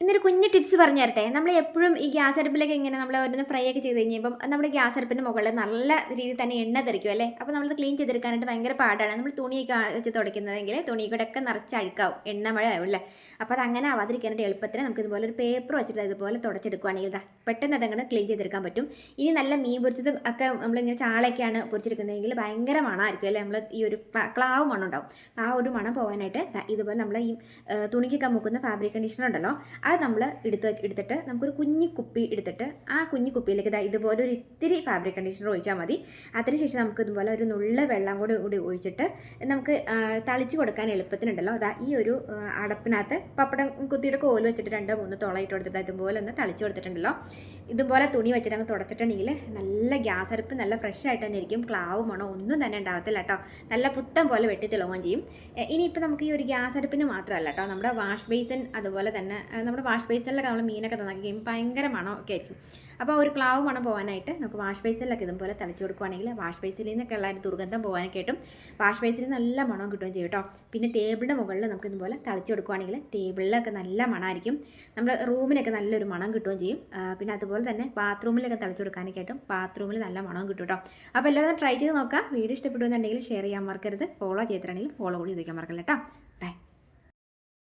ഇന്നൊരു കുഞ്ഞ് ടിപ്സ് പറഞ്ഞു തരട്ടെ നമ്മൾ എപ്പോഴും ഈ ഗ്യാസ് അടുപ്പിലൊക്കെ ഇങ്ങനെ നമ്മൾ ഓരോന്ന് ഫ്രൈ ഒക്കെ ചെയ്ത് കഴിഞ്ഞപ്പം നമ്മുടെ ഗ്യാസ് അടുപ്പിന്റെ മുകളിൽ നല്ല രീതിയിൽ തന്നെ എണ്ണ തെറിക്കും അല്ലേ? അപ്പോൾ നമ്മൾ ക്ലീൻ ചെയ്തെടുക്കാനായിട്ട് ഭയങ്കര പാടാണ്. നമ്മൾ തുണിയൊക്കെ വെച്ച് തുടയ്ക്കുന്നതെങ്കിൽ തുണി കൂടെ ഒക്കെ നിറച്ച് അഴുക്കാവും. എണ്ണ മഴ ആവും അല്ലേ? അപ്പോൾ അത് അങ്ങനെ ആവാതിരിക്കാനായിട്ട് എളുപ്പത്തിന് നമുക്ക് ഇതുപോലെ ഒരു പേപ്പർ വെച്ചിട്ട് ഇതുപോലെ തുടച്ചെടുക്കുകയാണെങ്കിൽ ഇതാ പെട്ടെന്ന് അതങ്ങനെ ക്ലീൻ ചെയ്തെടുക്കാൻ പറ്റും. ഇനി നല്ല മീൻ പൊരിച്ചതും ഒക്കെ നമ്മളിങ്ങനെ ചാളയൊക്കെയാണ് പൊരിച്ചെടുക്കുന്നതെങ്കിൽ ഭയങ്കര മണമായിരിക്കും അല്ലേ? നമ്മൾ ഈ ഒരു ക്ലാവ് മണം ഉണ്ടാവും ആ ഒരു മണം പോകാനായിട്ട് ഇതുപോലെ നമ്മൾ ഈ തുണിക്കൊക്കെ മുക്കുന്ന ഫാബ്രിക് കണ്ടീഷണർ ഉണ്ടല്ലോ അത് നമ്മൾ എടുത്ത് എടുത്തിട്ട് നമുക്കൊരു കുഞ്ഞി കുപ്പി എടുത്തിട്ട് ആ കുഞ്ഞി കുപ്പിയിലേക്ക് ദാ ഇതുപോലെ ഒരു ഇത്തിരി ഫാബ്രിക് കണ്ടീഷണർ ഒഴിച്ചാൽ മതി. അതിനുശേഷം നമുക്ക് ഇതുപോലെ ഒരു നുള്ള വെള്ളം കൂടി കൂടി ഒഴിച്ചിട്ട് നമുക്ക് തളിച്ച് കൊടുക്കാൻ എളുപ്പത്തിനുണ്ടല്ലോ. അതാ ഈ ഒരു അടപ്പിനകത്ത് പപ്പടം കുത്തിയുടെ കോൽ വെച്ചിട്ട് രണ്ടോ മൂന്നോ തുളയിട്ട് കൊടുത്തിട്ട് ഇതുപോലെ ഒന്ന് തളിച്ച് കൊടുത്തിട്ടുണ്ടല്ലോ. ഇതുപോലെ തുണി വെച്ചിട്ട് അങ്ങ് തുടച്ചിട്ടുണ്ടെങ്കിൽ നല്ല ഗ്യാസ് അടുപ്പ് നല്ല ഫ്രഷ് ആയിട്ട് തന്നെ ഇരിക്കും. ക്ലാവ് മണോ ഒന്നും തന്നെ ഉണ്ടാകത്തില്ല കേട്ടോ നല്ല പുത്തം പോലെ വെട്ടി തിളങ്ങുകയും ചെയ്യും. ഇനിയിപ്പോൾ നമുക്ക് ഈ ഒരു ഗ്യാസ് അടുപ്പിന് മാത്രമല്ല കേട്ടോ നമ്മുടെ വാഷ് ബേസിൻ അതുപോലെ തന്നെ നമ്മുടെ വാഷ് ബേസിനിലൊക്കെ നമ്മൾ മീനൊക്കെ നന്നാക്കി കഴിയുമ്പോൾ ഭയങ്കര മണമൊക്കെ ആയിരിക്കും. അപ്പോൾ ഒരു ക്ലാവ് മണം പോകാനായിട്ട് നമുക്ക് വാഷ് ബേസിലൊക്കെ ഇതുപോലെ തളിച്ചു കൊടുക്കുവാണെങ്കിൽ വാഷ് ബേസിൽ നിന്നൊക്കെ ഉള്ള ഒരു ദുർഗന്ധം പോകാനൊക്കെ കിട്ടും. വാഷ് ബേസിൽ നല്ല മണം കിട്ടുകയും ചെയ്യും കേട്ടോ. പിന്നെ ടേബിളിന്റെ മുകളിൽ നമുക്ക് ഇതുപോലെ തളിച്ചു കൊടുക്കുവാണെങ്കിൽ ടേബിളിലൊക്കെ നല്ല മണമായിരിക്കും നമ്മൾ റൂമിനൊക്കെ നല്ലൊരു മണം കിട്ടുകയും ചെയ്യും. പിന്നെ അതുപോലെ തന്നെ ബാത്റൂമിലൊക്കെ തളിച്ചു കൊടുക്കാനൊക്കെ ബാത്റൂമിൽ നല്ല മണം കിട്ടും കേട്ടോ. അപ്പോൾ എല്ലാവരും ട്രൈ ചെയ്ത് നോക്കാം വീഡിയോ ഇഷ്ടപ്പെടുന്നുണ്ടെങ്കിൽ ഷെയർ ചെയ്യാൻ മറക്കരുത്. ഫോളോ ചെയ്തിട്ടുണ്ടെങ്കിൽ ഫോളോ കൂടി ചെയ്തേക്കാൻ മറക്കല്ല കേട്ടോ.